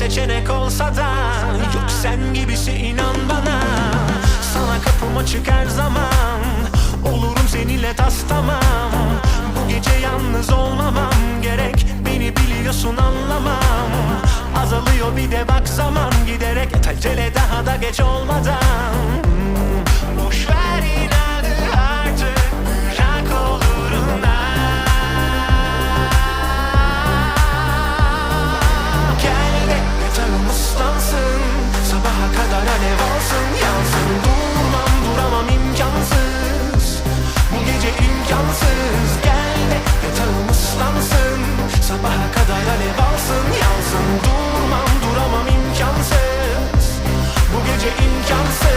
seçenek olsa da Yok sen gibisi inan bana. Sana kapım açık her zaman. Olurum seninle tas tamam. Bu gece yalnız olmamam gerek. Beni biliyorsun anlamam. Azalıyor bir de bak zaman. Giderek Et acele daha da geç olmadan Johnson.